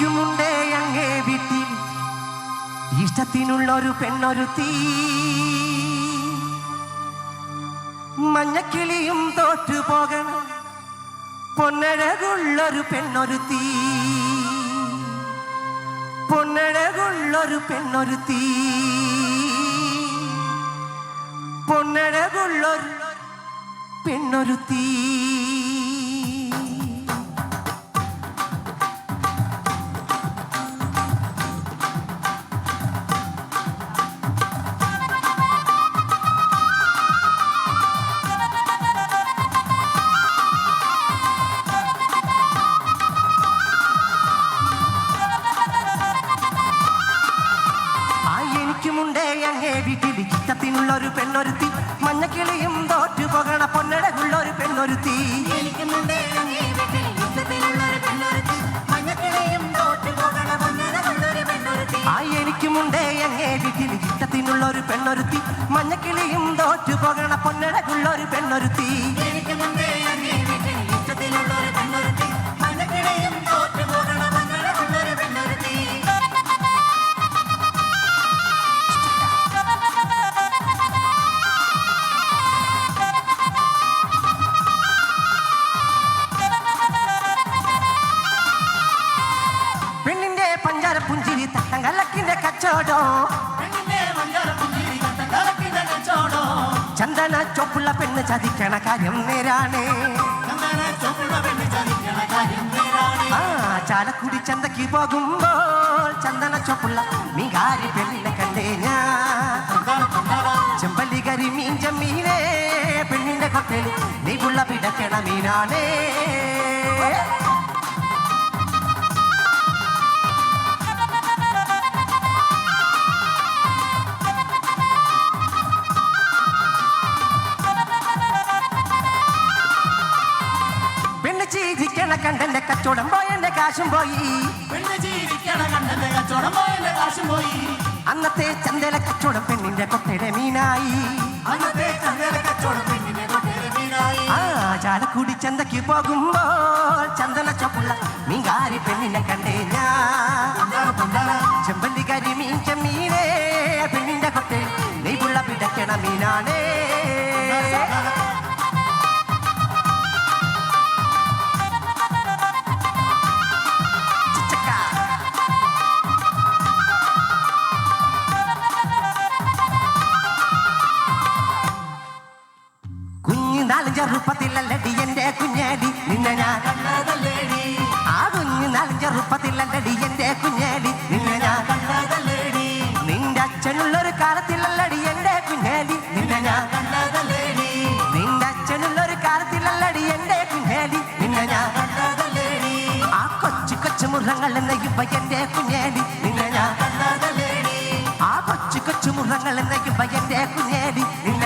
എനിക്കുമുണ്ടേ അങ്ങേ വീട്ടിൽ. ഇഷ്ടത്തിനുള്ളൊരു തീ മഞ്ഞക്കിളിയും തോറ്റു പോകണം. പൊന്നഴകുള്ളൊരു തീ പൊന്നഴകുള്ളൊരു പെണ്ണൊരു തീ പൊന്നഴകുള്ളൊരു പെണ്ണൊരു ആ എനിക്കുമുണ്ടേ അങ്ങേ വീട്ടിൽ ഇഷ്ടത്തിനുള്ള ഒരു പെണ്ണൊരുത്തി. മഞ്ഞക്കിളിയും തോറ്റു പോകണ പൊന്നടകുള്ള ഒരു പെണ്ണൊരുത്തി. ആ എനിക്കുമുണ്ടേ അങ്ങേ വീട്ടിൽ ഇഷ്ടത്തിനുള്ള ഒരു പെണ്ണൊരുത്തി. മഞ്ഞക്കിളിയും തോറ്റു പോകണ പൊന്നടകുള്ള ഒരു പെണ്ണൊരുത്തി. എനിക്കുമുണ്ട് ചന്ദന ചൊപ്പുള്ള പെണ്ണ് ചതിക്കണ കാര്യം നേരാണേ. ആ ചാലക്കുടി ചന്തക്ക് പോകുമ്പോൾ ചന്ദന ചൊപ്പുള്ള മീകാരി പെണ്ണിനെ കണ്ടേ തന്താന. ചെമ്പല്ലി കരി മീൻ ചെമ്മീനേ പെണ്ണിന്റെ കൊട്ടയിൽ നീ പിടക്കണ മീനാണേ കച്ചവടം പോയി. എന്റെ കാശും പോയി. അന്നത്തെ ചന്തല കച്ചവടം പെണ്ണിന്റെ കൊട്ടയുടെ മീനായി. ചാലക്കുടി ചന്തക്ക് പോകുമ്പോൾ ചന്ദന ചൊപ്പുള്ള മീൻകാരി പെണ്ണിനെ കണ്ടേ ഞാൻ. ചെമ്പല്ലി കരി മീൻ ചെമ്മീനേ കുഞ്ഞു നാലഞ്ചെറുപ്പത്തിലല്ലടി എന്റെ കുഞ്ഞേടി? നിന്നെ ഞാൻ കണ്ടതല്ലേടി. ആ കുഞ്ഞു നാലഞ്ചെറുപ്പത്തിലല്ലടി എന്റെ കുഞ്ഞാടി? നിന്നെ ഞാൻ കണ്ടതല്ലേടി. നിന്റെ അച്ഛനുള്ളൊരു കാലത്തിലല്ലടി എന്റെ കുഞ്ഞാടി? നിന്നെ ഞാൻ കണ്ടതല്ലേടി. നിന്റെ അച്ഛനുള്ളൊരു കാലത്തിലല്ലടി എന്റെ കുഞ്ഞാടി? നിന്നെ ഞാൻ കണ്ടതല്ലേടി. ആ കൊച്ചു കൊച്ചു മുറങ്ങൾ എന്ന യുവ എന്റെ കുഞ്ഞാടി. നിന്നെ ഞാൻ കണ്ടതല്ലേടി. ആ കൊച്ചു കൊച്ചു മുറങ്ങൾ എന്ന യുവ എന്റെ കുഞ്ഞാടി. നിന്നെ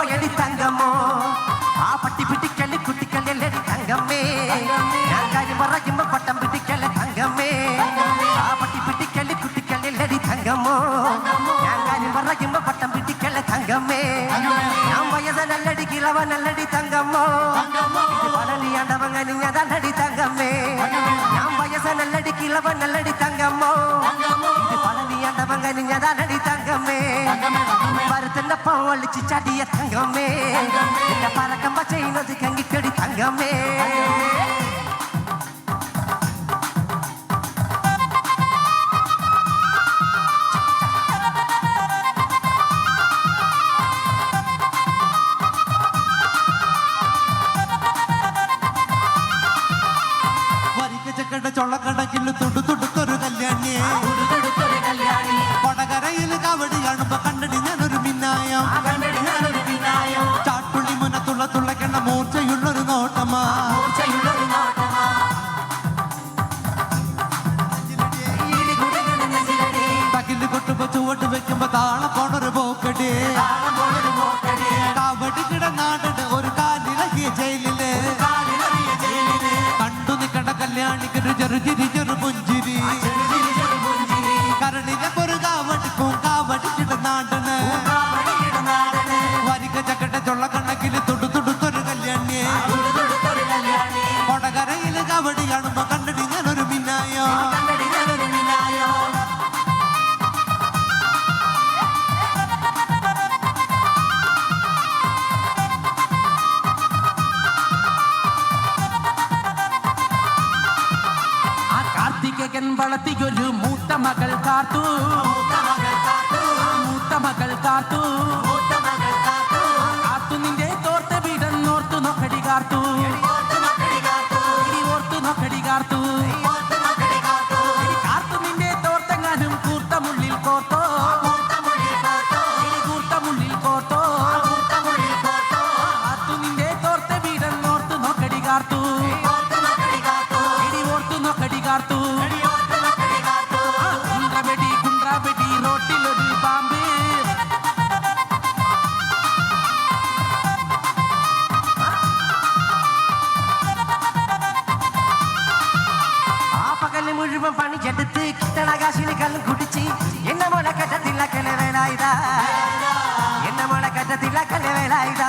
போயடி தங்கமோ? ஆ பட்டி பிட்டி கல்லி குட்டி கல்லி தங்கமே. கறி மர கிம்ப பட்டம் பிட்டி கல்லி தங்கமே. ஆ பட்டி பிட்டி கல்லி குட்டி கல்லி தங்கமோ? கறி மர கிம்ப பட்டம் பிட்டி கல்லி தங்கமே. நிலவ நல்லடி தங்கம்மோ. பழனி ஆண்டவங்க நீங்க தான் அடி தங்கம்மே. நான் வயச நல்லடி கிழவ நல்லடி தங்கம்மோ. பழனி ஆண்டவங்க நீங்க தான் அடி தங்கம்மே மருத்துவப்பா ஒழிச்சு சடிய தங்கம்மே பறக்கம்பா செய்யினது கங்கி கடி தங்கம்மே ജയിലിൽ കണ്ടു നിക്കണ്ട കല്യാണിക്കൊരു ചെറു ചിരി ചെറു പുഞ്ചിരി. കാർത്തികൻ വളർത്തിയൊരു മൂത്ത മകൾ കാത്തു മൂത്ത മകൾ കാത്തു പകല് മുഴുവൻ പണിച്ചെടുത്ത് കിട്ടണ കാശിന് കല്ലും കുടിച്ച് എന്നെ മോളെ കറ്റത്തില്ല കലവേലായതാ എന്നെ മോളെ കറ്റത്തില്ല കലവേലായതാ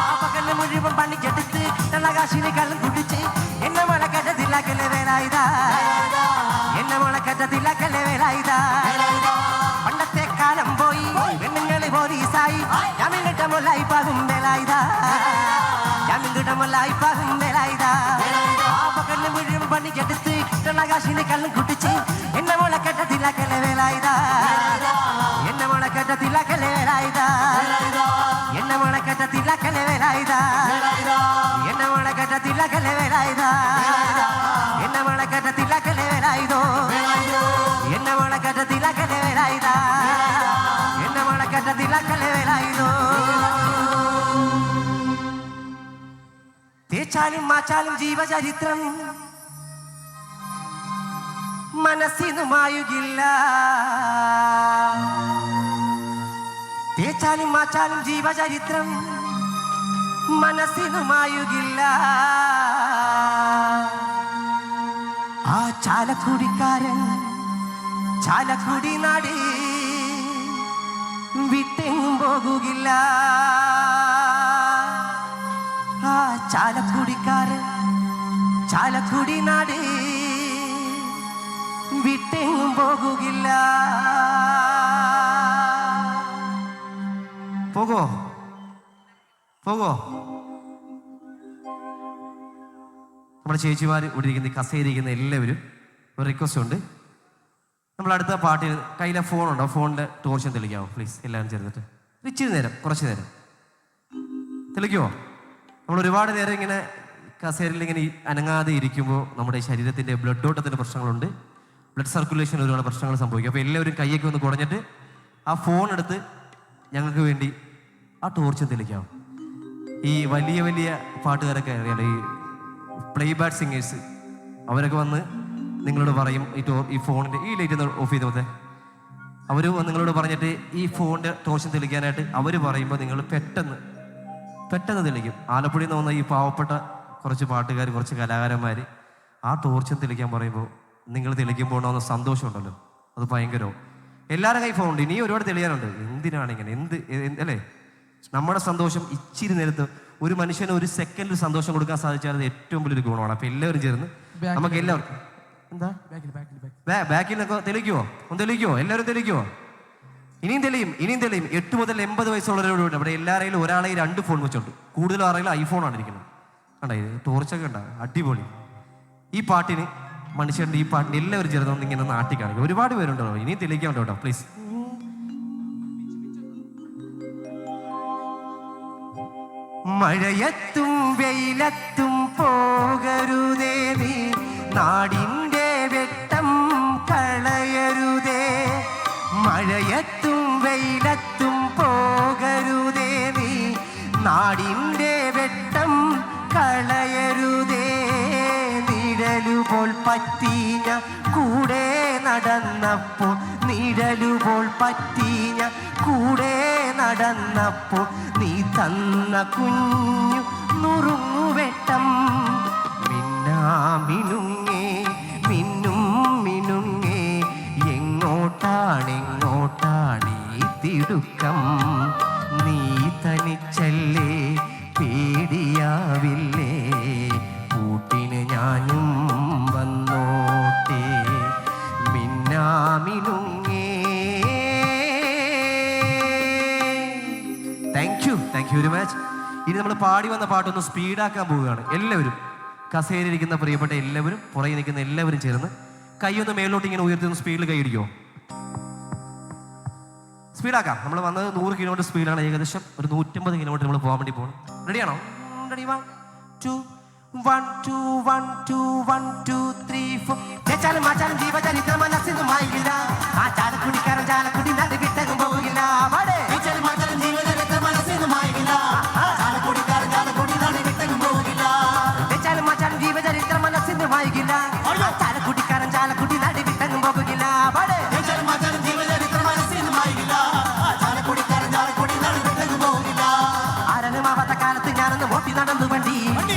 ആ പകല് മുഴുവൻ പണിച്ചെടുത്ത് കിട്ടണ കാശിന് കല്ലും കുടിച്ച് എന്നെ മോളെ കറ്റത്തില്ല കലവേലായതാ എന്നെ മോളെ കറ്റത്തില്ല കലവേലായതാ പണ്ടത്തെ കാലം പോയി പെണ്ണുങ്ങള് പോലീസായി ജാമ്യം കിട്ടമൊല്ലായി പാകും വേലായതാ ജാമ്യം കിട്ടമൊല്ലായി പാകും വേലായതാ கண்ணு முழுவதும் பண்ணி கெடுத்து கண்ணகாசினு கண்ணு குடிச்சு என்ன போல கட்டத்தில் அக்கலை வேலாயுதா? என்ன போல கட்டத்தில் அக்கலை வேலாயுதா? என்ன போல கட்டத்தில் அக்கலை வேலாயுதா? என்ன போல கட்டத்தில் அக்கலை வேலாயுதா? என்ன போல கட்டத்தில் அக்கலை வேலாயுதோ? என்ன போல கட்டத்தில் அக்கலை வேலாயுதா? என்ன போல கட்டத்தில் அக்கலை வேலாயுதோ? തേച്ചാലും മാച്ചാലും ജീവചരിത്രം മനസ്സിനു മായുകില്ല തേച്ചാലും മാച്ചാലും ജീവചരിത്രം മനസ്സിനു മായുകില്ല ആ ചാലക്കുടിക്കാരൻ ചാലക്കുടി നാടി വിട്ടെങ്ങും പോകുകില്ല. ചാലക്കുടിക്കാരൻ ചാലക്കുടി നാട് വിട്ടെങ്ങും പോകുകില്ല. പോകോ പോകോ. നമ്മുടെ ചേച്ചിമാർ ഇവിടെ ഇരിക്കുന്ന കസേരിയിരിക്കുന്ന എല്ലാവരും ഒരു റിക്വസ്റ്റ് ഉണ്ട്. നമ്മൾ അടുത്ത പാട്ടിൽ കയ്യിലെ ഫോണുണ്ടോ ഫോണിന്റെ ടോർച്ചും തെളിക്കാമോ? പ്ലീസ് എല്ലാവരും ചേർന്നിട്ട്. ഇച്ചിരി നേരം കുറച്ച് നേരം. തെളിക്കുമോ? നമ്മൾ ഒരുപാട് നേരം ഇങ്ങനെ കസേരയിൽ ഇങ്ങനെ അനങ്ങാതെ ഇരിക്കുമ്പോൾ നമ്മുടെ ശരീരത്തിന്റെ ബ്ലഡ് ഓട്ടത്തിന്റെ പ്രശ്നങ്ങളുണ്ട്. ബ്ലഡ് സർക്കുലേഷൻ ഒരുപാട് പ്രശ്നങ്ങൾ സംഭവിക്കും. അപ്പോൾ എല്ലാവരും കൈയൊക്കെ ഒന്ന് കുടഞ്ഞിട്ട് ആ ഫോൺ എടുത്ത് ഞങ്ങൾക്ക് വേണ്ടി ആ ടോർച്ച് തെളിക്കാം. ഈ വലിയ വലിയ പാട്ടുകാരൊക്കെ അറിയാലോ ഈ പ്ലേ ബാക്ക് സിംഗേഴ്സ് അവരൊക്കെ വന്ന് നിങ്ങളോട് പറയും ഈ ടോർ ഈ ഫോണിന്റെ ഈ ലൈറ്റ് ഒന്ന് ഓഫ് ചെയ്ത് പോലെ അവർ നിങ്ങളോട് പറഞ്ഞിട്ട് ഈ ഫോണിന്റെ ടോർച്ച് തെളിക്കാനായിട്ട് അവർ പറയുമ്പോൾ നിങ്ങൾ പെട്ടെന്ന് പെട്ടെന്ന് തെളിക്കും. ആലപ്പുഴയിൽ നിന്ന് വന്ന ഈ പാവപ്പെട്ട കുറച്ച് പാട്ടുകാർ കുറച്ച് കലാകാരന്മാർ ആ ടോർച്ചും തെളിക്കാൻ പറയുമ്പോൾ നിങ്ങൾ തെളിക്കുമ്പോൾ ഉണ്ടാകുന്ന സന്തോഷമുണ്ടല്ലോ. അത് ഭയങ്കരവും. എല്ലാവരും കൈ ഫോണുണ്ട് ഇനിയും ഒരുപാട് തെളിയാനുണ്ട്. എന്തിനാണ് ഇങ്ങനെ? എന്ത് അല്ലേ? നമ്മുടെ സന്തോഷം ഇച്ചിരി നേരത്ത് ഒരു മനുഷ്യന് ഒരു സെക്കൻഡിൽ സന്തോഷം കൊടുക്കാൻ സാധിച്ചാൽ അത് ഏറ്റവും വലിയൊരു ഗുണമാണ്. അപ്പം എല്ലാവരും ചേർന്ന് നമുക്ക് എല്ലാവർക്കും എന്താ? ബാക്കിൽ ബാക്കിൽ നിന്നൊക്കെ തെളിക്കുവോ? ഒന്ന് തെളിക്കുവോ? എല്ലാവരും തെളിക്കുവോ? ഇനിയും തെളിയും ഇനിയും തെളിയും. എട്ട് മുതൽ എൺപത് വയസ്സുള്ളവരോടുണ്ട് ഇവിടെ എല്ലാവരെയും ഒരാളെ രണ്ട് ഫോൺ വെച്ചുണ്ട് കൂടുതൽ ആരെങ്കിലും ഐഫോണാണ് ഇരിക്കുന്നത്. കണ്ടോ ഇത് ടോർച്ചൊക്കെ ഉണ്ടാകും അടിപൊളി. ഈ പാട്ടിന് മനുഷ്യന്റെ ഈ പാട്ടിന് എല്ലാവരും ചേർന്ന് ഇങ്ങനെ നാട്ടി കാണിക്കും. ഒരുപാട് പേരുണ്ടല്ലോ ഇനി തെളിയിക്കാൻ കേട്ടോ പ്ലീസ് മഴയത്തും വെയിലത്തും പോകരുതേ നാടിന്റെ വെട്ടം കളയരുതേ. മഴയത്തും നടന്നപ്പോൾ നിഴലുപോൾ പറ്റിയ കൂടെ നടന്നപ്പോൾ നീ തന്ന കുഞ്ഞു നുറുങ്ങുവെട്ടം മിന്നാ മിനുങ്ങേ മിന്നും മിനുങ്ങേ എങ്ങോട്ടാണെങ്ങോട്ടാണ് തിടുക്കം? നീ തനിക്ക് യു ഇനി നമ്മൾ പാടി വന്ന പാട്ടൊന്ന് സ്പീഡാക്കാൻ പോവുകയാണ്. എല്ലാവരും. കസേരയിരിക്കുന്ന പ്രിയപ്പെട്ട എല്ലാവരും പുറകെ നിൽക്കുന്ന എല്ലാവരും ചേർന്ന് കൈയൊന്ന് മേലോട്ട് ഇങ്ങനെ ഉയർത്തി സ്പീഡിൽ കൈയിടിക്കോ സ്പീഡാക്കാം നമ്മൾ വന്നത് നൂറ് കിലോമീറ്റർ സ്പീഡാണ് ഏകദേശം. ഒരു നൂറ്റമ്പത് കിലോമീറ്റർ നമ്മൾ പോകാൻ വേണ്ടി പോകണം റെഡിയാണോ ready one two one two one two one two three four ചാലും ആചാരം ആ സിന്ധുമായില്ല ആചാരക്കുടിക്കാരൻ ചാലക്കുടി നടി நடந்து வண்டி